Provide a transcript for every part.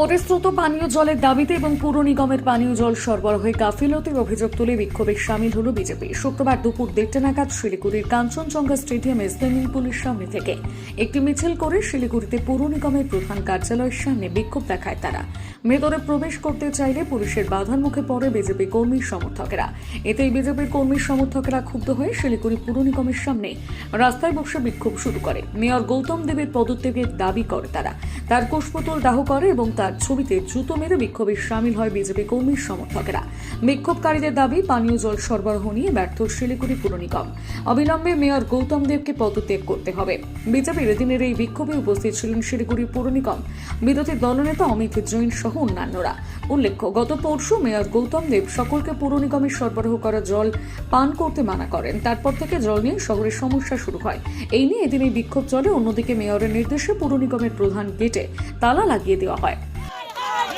পরিশ্রুত পানীয় জলের দাবিতে এবং পুর নিগমের পানীয় জল সরবরাহে গাফিলতির অভিযোগ তুলে বিক্ষোভে সামিল হল বিজেপি। শুক্রবার দুপুর দেড়টা নাগাদ শিলিগুড়ির কাঞ্চনজঙ্ঘা স্টেডিয়ামে সুইমিং পুলের সামনে থেকে একটি মিছিল করে শিলিগুড়িতে পুর নিগমের প্রধান কার্যালয়ের সামনে বিক্ষোভ দেখায় তারা। ভেতরে প্রবেশ করতে চাইলে পুলিশের বাধার মুখে পড়ে বিজেপি কর্মী সমর্থকেরা। এতেই বিজেপির কর্মী সমর্থকেরা ক্ষুব্ধ হয়ে শিলিগুড়ি পুর নিগমের সামনে রাস্তায় বসে বিক্ষোভ শুরু করে। মেয়র গৌতম দেবের পদত্যাগের দাবি করে তারা। তার কুশপুতল দাহ করে এবং তার ছবিতে জুতো মেরে বিক্ষোভে সামিল হয় বিজেপি কর্মীর সমর্থকেরা। বিক্ষোভকারীদের দাবি, পানীয় জল সরবরাহ নিয়ে ব্যর্থ শিলিগুড়ি পুর নিগম। অবিলম্বে মেয়র গৌতম দেবকে পদত্যাগ করতে হবে। বিজেপির দিনের এই বিক্ষোভে উপস্থিত ছিলেন শিলিগুড়ি পুর নিগম। বিরোধী দলনেতা অমিত জৈন সহ অন্যান্যরা। উল্লেখ্য, গত পরশু মেয়র গৌতম দেব সকলকে পুর নিগমের সরবরাহ করা জল পান করতে মানা করেন। তারপর থেকে জল নিয়ে শহরের সমস্যা শুরু হয়। এই নিয়ে এদিন এই বিক্ষোভ চলে। অন্যদিকে মেয়রের নির্দেশে পুর নিগমের প্রধান গেটে তালা লাগিয়ে দেওয়া হয়।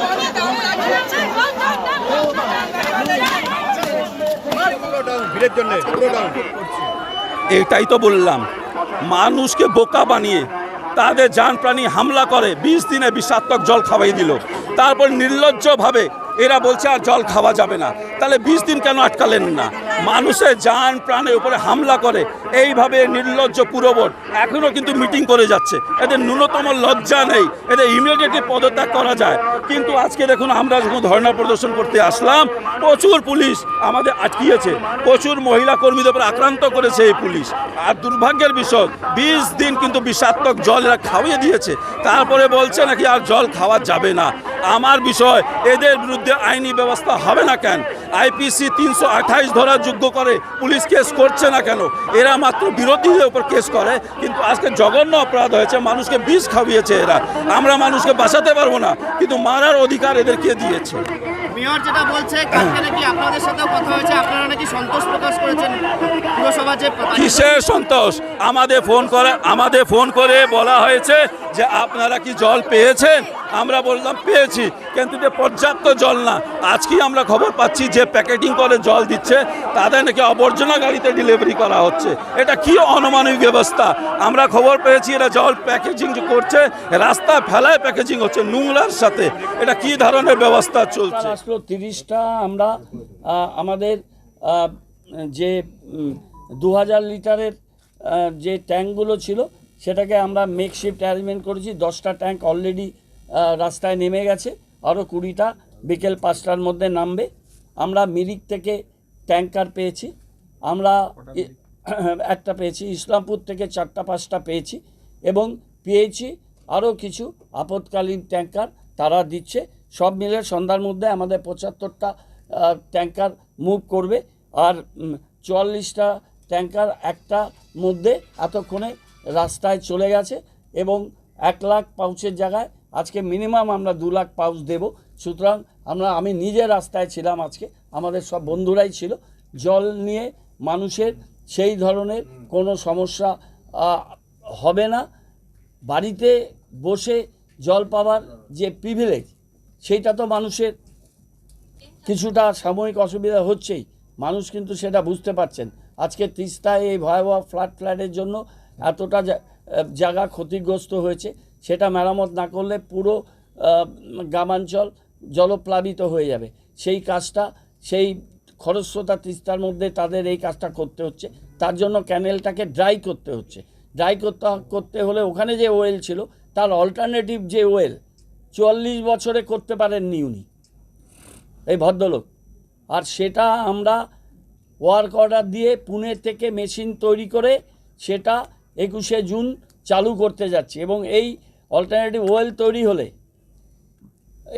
on. ভিড়ের জন্য। এটাই তো বললাম। মানুষকে বোকা বানিয়ে তাদের যান প্রাণী হামলা করে, বিশ দিনে বিষাত্মক জল খাওয়াই দিল। তারপর নির্লজ্জভাবে এরা বলছে আর জল খাওয়া যাবে না। তাহলে বিশ দিন কেন আটকালেন না? মানুষের যান প্রাণের উপরে হামলা করে। এইভাবে নির্লজ্জ পুরবোর্ড এখনও কিন্তু মিটিং করে যাচ্ছে। এদের ন্যূনতম লজ্জা নেই। এদের ইমিডিয়েটলি পদত্যাগ করা যায়। কিন্তু আজকে দেখুন, আমরা যখন ধর্ণা প্রদর্শন করতে আসলাম, প্রচুর পুলিশ আমাদের আটকিয়েছে। প্রচুর মহিলা কর্মীদের উপর আক্রান্ত করেছে এই পুলিশ। আর দুর্ভাগ্যের বিষয়, বিশ দিন কিন্তু বিষাত্মক জল এরা খাওয়িয়ে দিয়েছে। তারপরে বলছে নাকি আর জল খাওয়া যাবে না। আমার বিষয়, এদের বিরুদ্ধে আইনি ব্যবস্থা হবে না কেন? আইপিসি তিনশো আঠাইশ ধরার যোগ্য করে, পুলিশ কেস করছে না কেন? এরা মাত্র বিরোধীদের উপর কেস করে, কিন্তু আজকে জঘন্য অপরাধ হয়েছে, মানুষকে বিষ খাওয়িয়েছে এরা। আমরা মানুষকে বাঁচাতে পারব না, কিন্তু মারার অধিকার এদেরকে দিয়েছে। মেয়র যেটা বলছে, কালকে নাকি আপনাদের সাথেও কথা হয়েছে, আপনারা নাকি সন্তোষ প্রকাশ করেছেন পুরসভা যে কিসের সন্তোষ? আমাদের ফোন করে আমাদের ফোন করে বলা হয়েছে যে আপনারা কি জল পেয়েছেন? আমরা বললাম, পেয়েছি, কিন্তু যে পর্যাপ্ত জল না। আজকেই আমরা খবর পাচ্ছি যে প্যাকেটিং করে জল দিচ্ছে, তাদের নাকি আবর্জনা গাড়িতে ডেলিভারি করা হচ্ছে। এটা কি অনমানবিক ব্যবস্থা? আমরা খবর পেয়েছি, এরা জল প্যাকেজিং করছে রাস্তায় ফেলায় প্যাকেজিং হচ্ছে, নোংরার সাথে। এটা কি ধরনের ব্যবস্থা চলছে? আসলো তিরিশটা আমরা আমাদের যে দু হাজার লিটারের যে ট্যাঙ্কগুলো ছিল সেটাকে আমরা মেকশিফট অ্যারেঞ্জমেন্ট করেছি। দশটা ট্যাঙ্ক অলরেডি রাস্তায় নেমে গেছে। আরও কুড়িটা বিকেল পাঁচটার মধ্যে নামবে। আমরা মিরিক থেকে ট্যাঙ্কার পেয়েছি। আমরা একটা পেয়েছি ইসলামপুর থেকে চারটা পাঁচটা পেয়েছি। এবং পেয়েছি আরও কিছু আপৎকালীন ট্যাঙ্কার তারা দিচ্ছে। সব মিলে সন্ধ্যার মধ্যে আমাদের পঁচাত্তরটা ট্যাঙ্কার মুভ করবে। আর চুয়াল্লিশটা ট্যাঙ্কার একটা মধ্যে এতক্ষণে রাস্তায় চলে গেছে এবং এক লাখ পাউচের জায়গায় আজকে মিনিমাম আমরা দু লাখ পাউচ দেব। সুতরাং আমরা আমি নিজে রাস্তায় ছিলাম আজকে আমাদের সব বন্ধুরাই ছিল। জল নিয়ে মানুষের সেই ধরনের কোনো সমস্যা হবে না। বাড়িতে বসে জল পাওয়ার যে প্রিভিলেজ সেইটা তো মানুষের কিছুটা সাময়িক অসুবিধা হচ্ছেই। মানুষ কিন্তু সেটা বুঝতে পারছেন। আজকে তিস্তায় এই ভয়াবহ ফ্ল্যাট ফ্ল্যাটের জন্য এতটা জায়গা ক্ষতিগ্রস্ত হয়েছে, সেটা মেরামত না করলে পুরো গ্রামাঞ্চল জলপ্লাবিত হয়ে যাবে। সেই কাজটা, সেই খরস্রোতা তিস্তার মধ্যে তাদের এই কাজটা করতে হচ্ছে। তার জন্য ক্যানেলটাকে ড্রাই করতে হচ্ছে। ড্রাই করতে করতে হলে ওখানে যে ওয়েল ছিল, তার অল্টারনেটিভ যে ওয়েল চুয়াল্লিশ বছরে করতে পারেননি উনি। এই ভদ্রলোক। আর সেটা আমরা ওয়ার্ক অর্ডার দিয়ে পুনে থেকে মেশিন তৈরি করে সেটা একুশে জুন চালু করতে যাচ্ছি এবং এই অল্টারনেটিভ ওয়েল তৈরি হলে,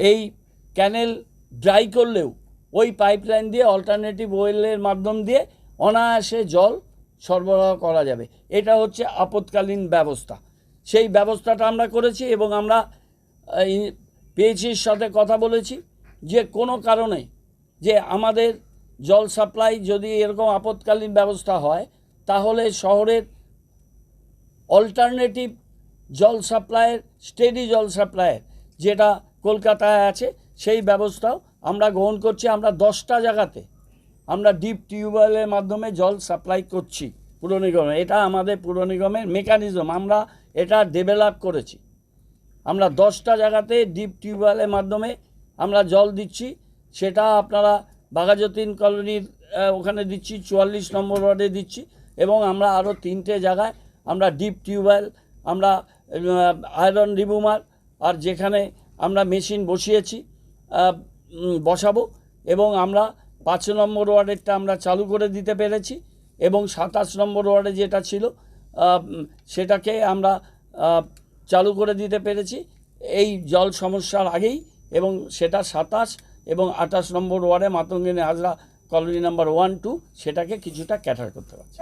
এই ক্যানেল ড্রাই করলেও ওই পাইপলাইন দিয়ে অল্টারনেটিভ ওয়েলের মাধ্যম দিয়ে অনায়াসে জল সরবরাহ করা যাবে। এটা হচ্ছে আপৎকালীন ব্যবস্থা। সেই ব্যবস্থাটা আমরা করেছি এবং আমরা পিএইচির সাথে কথা বলেছি, যে কোনো কারণে যে আমাদের জল সাপ্লাই যদি এরকম আপৎকালীন ব্যবস্থা হয়, তাহলে শহরের অল্টারনেটিভ জল সাপ্লাইয়ের স্টেডি জল সাপ্লাইয়ের যেটা কলকাতায় আছে, সেই ব্যবস্থাও আমরা গ্রহণ করছি, আমরা দশটা জায়গাতে আমরা ডিপ টিউবওয়েলের মাধ্যমে জল সাপ্লাই করছি পুর নিগমে। এটা আমাদের পুর নিগমের মেকানিজম আমরা এটা ডেভেলপ করেছি। আমরা দশটা জায়গাতে ডিপ টিউবওয়েলের মাধ্যমে আমরা জল দিচ্ছি। সেটা আপনারা বাঘাযতীন কলোনির ওখানে দিচ্ছি, চুয়াল্লিশ নম্বর ওয়ার্ডে দিচ্ছি এবং আমরা আরও তিনটে জায়গায় আমরা ডিপ টিউবওয়েল আমরা আয়রন রিমুভার আর যেখানে আমরা মেশিন বসিয়েছি বসাবো এবং আমরা পাঁচ নম্বর ওয়ার্ডেরটা আমরা চালু করে দিতে পেরেছি এবং সাতাশ নম্বর ওয়ার্ডে যেটা ছিল সেটাকে আমরা চালু করে দিতে পেরেছি। এই জল সমস্যার আগেই এবং সেটা সাতাশ এবং আঠাশ নম্বর ওয়ার্ডে Matangini Hazra colony number one two সেটাকে কিছুটা ক্যাটার করতে পারছি।